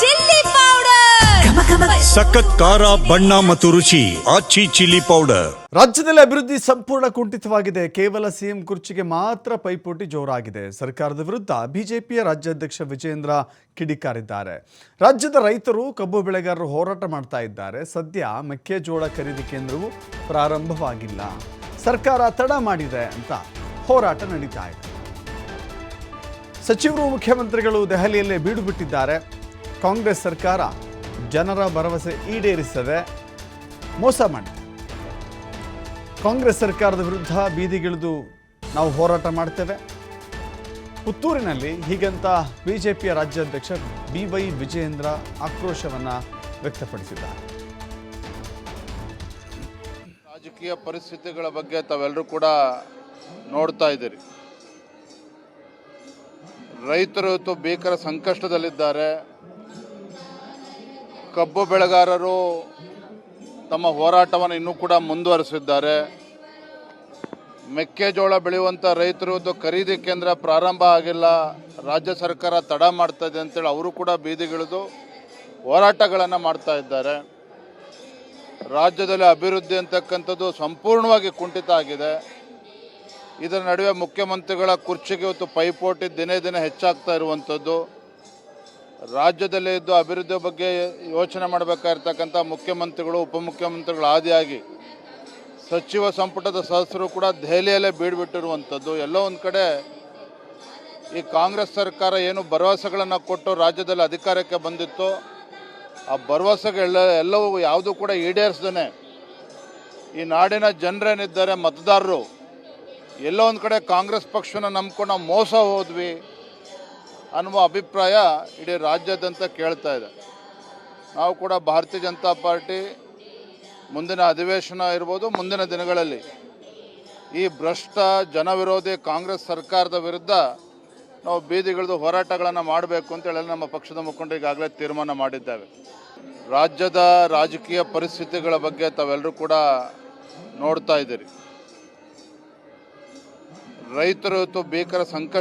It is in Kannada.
Chilli powder. ಸಖತ್ ಖಾರ ಬಣ್ಣ ಮತ್ತು ರುಚಿ ಆಚಿ ಚಿಲ್ಲಿ ಪೌಡರ್. ರಾಜ್ಯದಲ್ಲಿ ಅಭಿವೃದ್ಧಿ ಸಂಪೂರ್ಣ ಕುಂಠಿತವಾಗಿದೆ. ಕೇವಲ ಸಿಎಂ ಕುರ್ಚಿಗೆ ಮಾತ್ರ ಪೈಪೋಟಿ ಜೋರಾಗಿದೆ. ಸರ್ಕಾರದ ವಿರುದ್ಧ ಬಿಜೆಪಿಯ ರಾಜ್ಯಾಧ್ಯಕ್ಷ ವಿಜೇಂದ್ರ ಕಿಡಿಕಾರಿದ್ದಾರೆ. ರಾಜ್ಯದ ರೈತರು ಕಬ್ಬು ಬೆಳೆಗಾರರು ಹೋರಾಟ ಮಾಡ್ತಾ ಇದ್ದಾರೆ. ಸದ್ಯ ಮೆಕ್ಕೆಜೋಳ ಖರೀದಿ ಕೇಂದ್ರವು ಪ್ರಾರಂಭವಾಗಿಲ್ಲ. ಸರ್ಕಾರ ತಡ ಮಾಡಿದೆ ಅಂತ ಹೋರಾಟ ನಡೀತಾ ಇದೆ. ಸಚಿವರು ಮುಖ್ಯಮಂತ್ರಿಗಳು ದೆಹಲಿಯಲ್ಲೇ ಬೀಡು ಬಿಟ್ಟಿದ್ದಾರೆ ಕಾಂಗ್ರೆಸ್ ಸರ್ಕಾರ ಜನರ ಭರವಸೆ ಈಡೇರಿಸದೆ ಮೋಸ ಮಾಡಿದೆ. ಕಾಂಗ್ರೆಸ್ ಸರ್ಕಾರದ ವಿರುದ್ಧ ಬೀದಿಗಿಳಿದು ನಾವು ಹೋರಾಟ ಮಾಡ್ತೇವೆ. ಪುತ್ತೂರಿನಲ್ಲಿ ಹೀಗಂತ ಬಿಜೆಪಿಯ ರಾಜ್ಯಾಧ್ಯಕ್ಷ ಬಿ ವೈ ವಿಜಯೇಂದ್ರ ಆಕ್ರೋಶವನ್ನು ವ್ಯಕ್ತಪಡಿಸಿದ್ದಾರೆ. ರಾಜಕೀಯ ಪರಿಸ್ಥಿತಿಗಳ ಬಗ್ಗೆ ತಾವೆಲ್ಲರೂ ಕೂಡ ನೋಡ್ತಾ ಇದ್ದೀರಿ. ರೈತರು ಇವತ್ತು ಭೀಕರ ಸಂಕಷ್ಟದಲ್ಲಿದ್ದಾರೆ. ಕಬ್ಬು ಬೆಳೆಗಾರರು ತಮ್ಮ ಹೋರಾಟವನ್ನು ಇನ್ನೂ ಕೂಡ ಮುಂದುವರಿಸಿದ್ದಾರೆ. ಮೆಕ್ಕೆಜೋಳ ಬೆಳೆಯುವಂಥ ರೈತರದ್ದು ಖರೀದಿ ಕೇಂದ್ರ ಪ್ರಾರಂಭ ಆಗಿಲ್ಲ. ರಾಜ್ಯ ಸರ್ಕಾರ ತಡ ಮಾಡ್ತಾ ಇದೆ ಅಂತೇಳಿ ಅವರು ಕೂಡ ಬೀದಿಗಿಳಿದು ಹೋರಾಟಗಳನ್ನು ಮಾಡ್ತಾ ಇದ್ದಾರೆ. ರಾಜ್ಯದಲ್ಲಿ ಅಭಿವೃದ್ಧಿ ಅಂತಕ್ಕಂಥದ್ದು ಸಂಪೂರ್ಣವಾಗಿ ಕುಂಠಿತ ಆಗಿದೆ. ಇದರ ನಡುವೆ ಮುಖ್ಯಮಂತ್ರಿಗಳ ಕುರ್ಚಿಗೆ ಇವತ್ತು ಪೈಪೋಟಿ ದಿನೇ ದಿನೇ ಹೆಚ್ಚಾಗ್ತಾ ಇರುವಂಥದ್ದು. ರಾಜ್ಯದಲ್ಲೇ ಇದ್ದು ಅಭಿವೃದ್ಧಿ ಬಗ್ಗೆ ಯೋಚನೆ ಮಾಡಬೇಕಾಗಿರ್ತಕ್ಕಂಥ ಮುಖ್ಯಮಂತ್ರಿಗಳು, ಉಪಮುಖ್ಯಮಂತ್ರಿಗಳು ಆದಿಯಾಗಿ ಸಚಿವ ಸಂಪುಟದ ಸದಸ್ಯರು ಕೂಡ ದೆಹಲಿಯಲ್ಲೇ ಬೀಡ್ಬಿಟ್ಟಿರುವಂಥದ್ದು. ಎಲ್ಲೋ ಒಂದು ಕಡೆ ಈ ಕಾಂಗ್ರೆಸ್ ಸರ್ಕಾರ ಏನು ಭರವಸೆಗಳನ್ನು ಕೊಟ್ಟು ರಾಜ್ಯದಲ್ಲಿ ಅಧಿಕಾರಕ್ಕೆ ಬಂದಿತ್ತು, ಆ ಭರವಸೆಗಳೆಲ್ಲ ಎಲ್ಲವೂ ಯಾವುದೂ ಕೂಡ ಈಡೇರಿಸ್ದೇ ಈ ನಾಡಿನ ಜನರೇನಿದ್ದಾರೆ, ಮತದಾರರು, ಎಲ್ಲೋ ಒಂದು ಕಡೆ ಕಾಂಗ್ರೆಸ್ ಪಕ್ಷನ ನಂಬ್ಕೊಂಡು ಮೋಸ ಹೋದ್ವಿ. ಅನ್ನುವ ಅಭಿಪ್ರಾಯ ಇಡೀ ರಾಜ್ಯಾದ್ಯಂತ ಕೇಳ್ತಾ ಇದೆ. ನಾವು ಕೂಡ ಭಾರತೀಯ ಜನತಾ ಪಾರ್ಟಿ ಮುಂದಿನ ಅಧಿವೇಶನ ಇರ್ಬೋದು, ಮುಂದಿನ ದಿನಗಳಲ್ಲಿ ಈ ಭ್ರಷ್ಟ ಜನವಿರೋಧಿ ಕಾಂಗ್ರೆಸ್ ಸರ್ಕಾರದ ವಿರುದ್ಧ ನಾವು ಬೀದಿಗಿಳಿದು ಹೋರಾಟಗಳನ್ನು ಮಾಡಬೇಕು ಅಂತೇಳಿ ನಮ್ಮ ಪಕ್ಷದ ಮುಖಂಡರು ಈಗಾಗಲೇ ತೀರ್ಮಾನ ಮಾಡಿದ್ದೇವೆ ರಾಜ್ಯದ ರಾಜಕೀಯ ಪರಿಸ್ಥಿತಿಗಳ ಬಗ್ಗೆ ತಾವೆಲ್ಲರೂ ಕೂಡ ನೋಡ್ತಾ ಇದ್ದೀರಿ. ರೈತರು ಭೀಕರ ಸಂಕಷ್ಟ